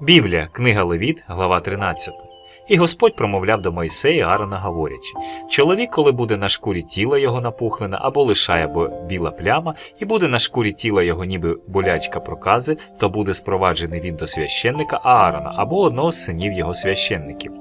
Біблія, книга Левіт, глава 13. І Господь промовляв до Мойсея Аарона, говорячи: Чоловік, коли буде на шкурі тіла його напухлена, або лишає або біла пляма, і буде на шкурі тіла його ніби болячка прокази, то буде спроваджений він до священника Аарона або одного з синів його священників.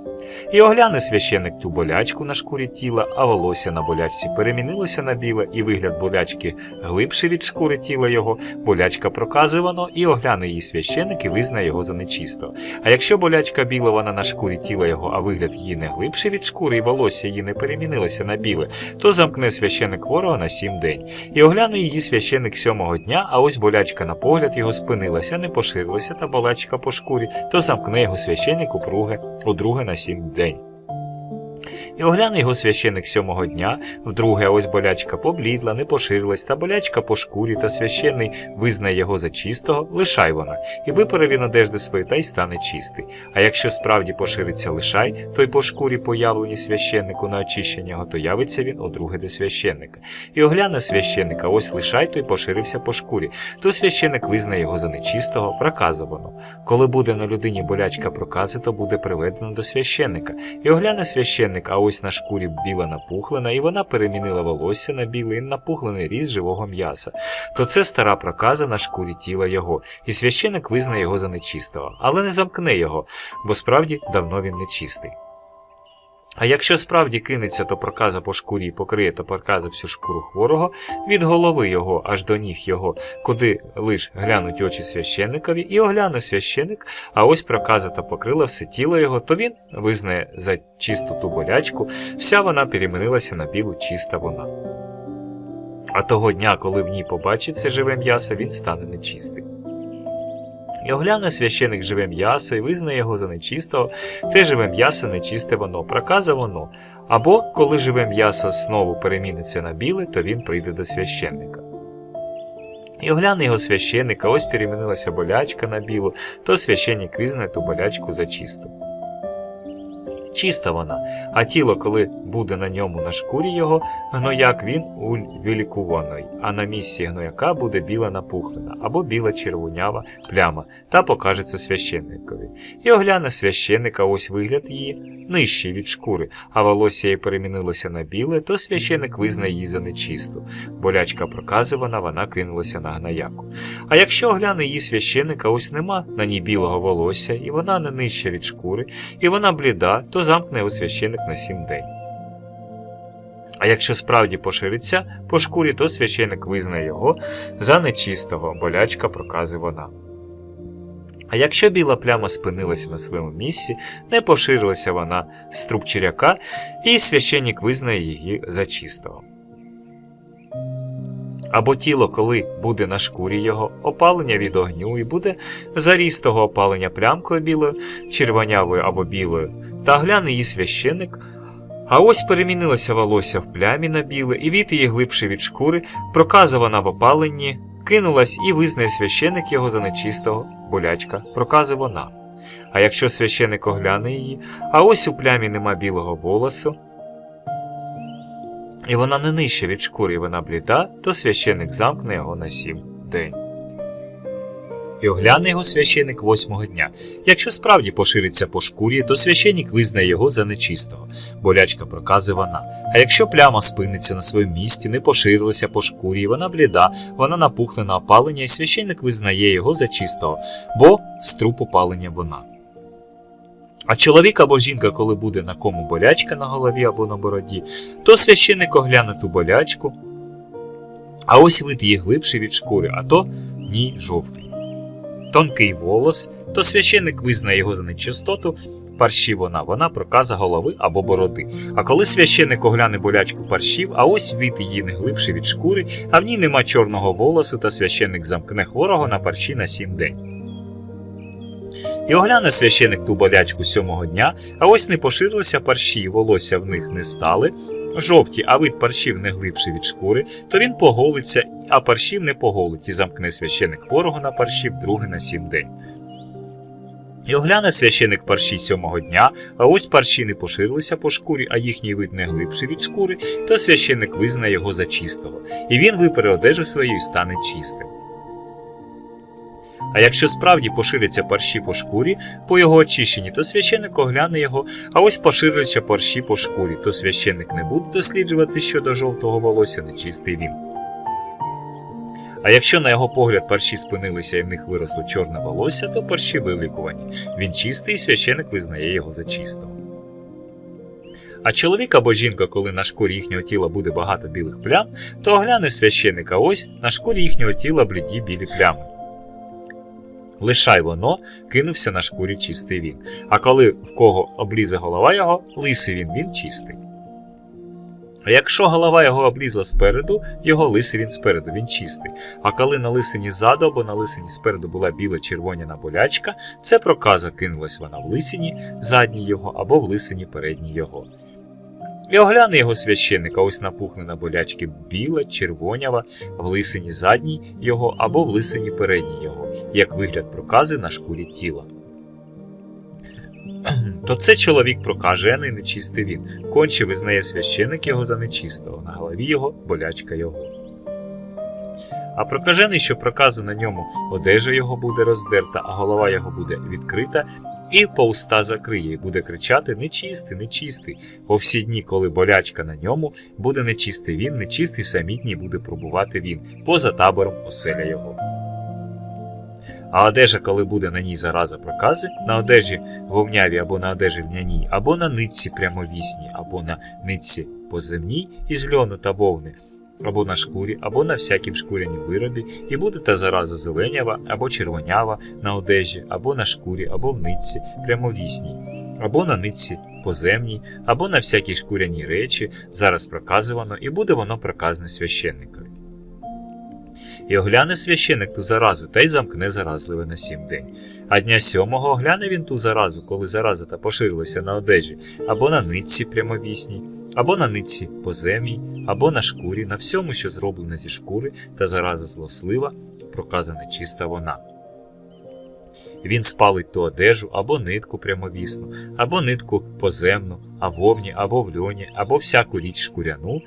І огляне священник ту болячку на шкурі тіла, а волосся на болячці перемінилося на біле, і вигляд болячки глибший від шкури тіла його, болячка проказувано, і огляне її священник і визнає його за нечисто. А якщо болячка біла вона на шкурі тіла його, а вигляд її не глибший від шкури, і волосся її не перемінилося на біле, то замкне священик хворого на сім день. І огляне її священик сьомого дня, а ось болячка на погляд його спинилася, не поширилася та болячка по шкурі, то замкне його священик упруге, удруге на сім день. І огляне його священик сьомого дня, вдруге ось болячка поблідла, не поширилась, та болячка по шкурі, та священний визнає його за чистого, лишай вона, і випере він одежди свої та й стане чистий. А якщо справді пошириться лишай, то й по шкурі появлені священнику на очищення його, то явиться він одруге до священника. І огляне священника, ось лишай, то й поширився по шкурі, то священник визнає його за нечистого, проказувано. Коли буде на людині болячка прокази, то буде приведено до священника. І огляне священник, а ось на шкурі біла напухлена, і вона перемінила волосся на білий напухлений різ живого м'яса. То це стара проказа на шкурі тіла його, і священик визнає його за нечистого, але не замкне його, бо справді давно він нечистий. А якщо справді кинеться, то проказа по шкурі покриє то проказа всю шкуру хворого, від голови його аж до ніг його, куди лиш глянуть очі священникові, і огляне священник, а ось проказа та покрила все тіло його, то він визнає за чисту ту болячку, вся вона перемінилася на білу чиста вона. А того дня, коли в ній побачиться живе м'ясо, він стане нечистий. І огляне священик живе м'ясо і визнає його за нечистого, те живе м'ясо нечисте воно, проказа воно. Або коли живе м'ясо знову переміниться на біле, то він прийде до священника. І огляне його священика, ось перемінилася болячка на білу, то священник визнає ту болячку за чисту. Чиста вона, а тіло, коли буде на ньому на шкурі його, гнояк він у вилікуваний, а на місці гнояка буде біла напухлена або біла червонява пляма, та покажеться священникові. І огляне священника ось вигляд її нижчий від шкури, а волосся її перемінилося на біле, то священник визнає її за нечисту. Болячка проказувана, вона кинулася на гнояку. А якщо огляне її священника, ось нема на ній білого волосся, і вона не нижча від шкури, і вона бліда, то замкне у священик на сім день. А якщо справді пошириться по шкурі, то священик визнає його за нечистого, болячка прокази вона. А якщо біла пляма спинилася на своєму місці, не поширилася вона з трубчиряка, і священник визнає її за чистого. Або тіло, коли буде на шкурі його, опалення від огню, і буде заріс того опалення плямкою білою, червонявою або білою, та гляне її священик, а ось перемінилося волосся в плямі на біле, і від її глибше від шкури, проказувана в опаленні, кинулась і визнає священик його за нечистого, болячка, прокази вона. А якщо священик огляне її, а ось у плямі нема білого волосу, і вона не нижча від шкури, і вона бліда, то священик замкне його на сім день. І огляне його священик восьмого дня. Якщо справді пошириться по шкурі, то священик визнає його за нечистого, болячка прокази вона. А якщо пляма спиниться на своєму місці, не поширилася по шкурі, вона бліда, вона напухне на опалення, і священик визнає його за чистого, бо з труп опалення вона. А чоловік або жінка, коли буде на кому болячка на голові або на бороді, то священик огляне ту болячку, а ось вид її глибший від шкури, а то ні жовтий. Тонкий волос, то священик визнає його за нечистоту, парші вона, вона проказа голови або бороди. А коли священик огляне болячку паршів, а ось вид її не глибший від шкури, а в ній нема чорного волосу, то священик замкне хворого на парші на сім день. І огляне священик ту болячку сьомого дня, а ось не поширилися парші, і волосся в них не стали, жовті, а вид паршів не глибший від шкури, то він поголиться, а паршів не поголить, і замкне священик хворого на паршів друге на сім день. І огляне священик парші сьомого дня, а ось парші не поширилися по шкурі, а їхній вид не глибший від шкури, то священик визнає його за чистого, і він випере одежу свою і стане чистим. А якщо справді поширяться парші по шкурі по його очищенні, то священик огляне його, а ось поширяться парші по шкурі, то священик не буде досліджувати щодо жовтого волосся, нечистий він. А якщо на його погляд парші спинилися і в них виросло чорне волосся, то парші вилікувані. Він чистий, і священик визнає його за чистого. А чоловік або жінка, коли на шкурі їхнього тіла буде багато білих плям, то огляне священика ось на шкурі їхнього тіла бліді білі плями. Лишай воно, кинувся на шкурі чистий він. А коли в кого облізе голова його, лисий він, він чистий. А якщо голова його облізла спереду, його лисий він спереду, він чистий. А коли на лисині ззаду або на лисині спереду була біла червоняна болячка, це проказа кинулась вона в лисині задній його або в лисині передній його. І огляне його священника, ось напухнена болячки біла, червонява, в лисині задній його або в лисині передній його, як вигляд прокази на шкурі тіла. То це чоловік прокажений, нечистий він. Конче визнає священик його за нечистого, на голові його болячка його. А прокажений, що проказа на ньому, одежа його буде роздерта, а голова його буде відкрита, і по уста закриє, і буде кричати Нечистий, нечистий. По всі дні, коли болячка на ньому, буде нечистий він, нечистий самітній буде пробувати він, поза табором оселя його. А одежа, коли буде на ній зараза прокази, на одежі вовнявій або на одежі льняній, або на нитці прямовісній, або на нитці поземній із льону та вовни, або на шкурі, або на всякім шкурянім виробі, і буде та зараза зеленява або червонява на одежі, або на шкурі, або в нитці прямовісній, або на нитці поземній, або на всякій шкуряній речі, зараз проказувано, і буде воно проказне священникові. І огляне священик ту заразу та й замкне заразливе на сім день. А дня сьомого огляне він ту заразу, коли зараза та поширилася на одежі, або на нитці прямовісній, або на нитці поземій, або на шкурі, на всьому, що зроблено зі шкури, та зараза злослива, проказана чиста вона. Він спалить ту одежу або нитку прямовісну, або нитку поземну, а вовні, або в льоні, або всяку річ шкуряну,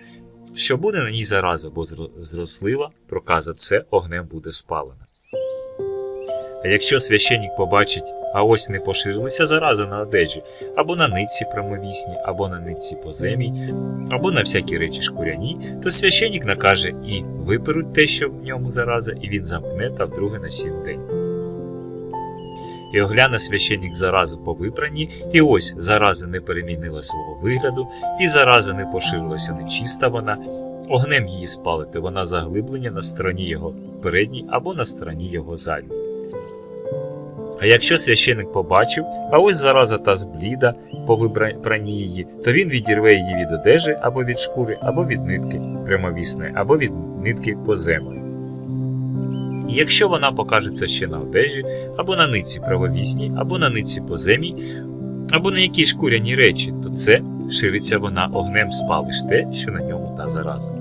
що буде на ній зараза, бо зрослива, проказа це огнем буде спалена. А якщо священник побачить, а ось не поширилася зараза на одежі, або на нитці прямовісній, або на нитці поземій, або на всякі речі шкуряні, то священник накаже і виперуть те, що в ньому зараза, і він замкне та вдруге на сім день. І огляне священник заразу по вибранні, і ось зараза не перемінила свого вигляду, і зараза не поширилася нечиста вона, огнем її спалити, вона заглиблення на стороні його передній або на стороні його задній. А якщо священик побачив, а ось зараза та збліда по вибранні її, то він відірве її від одежі або від шкури, або від нитки прямовісної, або від нитки поземної. І якщо вона покажеться ще на одежі, або на нитці правовісній, або на нитці поземій, або на якій шкуряній речі, то це шириться вона огнем спалиш те, що на ньому та зараза.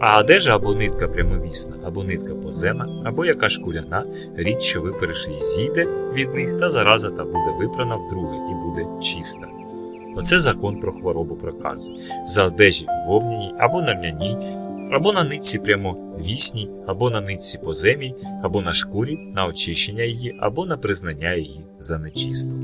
А одежа або нитка прямовісна, або нитка позема, або яка шкуряна, річ, що виперши зійде від них, та зараза та буде випрана вдруге і буде чиста. Оце закон про хворобу прокази. За одежі вовняній або на льняній, або на нитці прямо вісній, або на нитці поземій, або на шкурі, на очищення її, або на признання її за нечисту.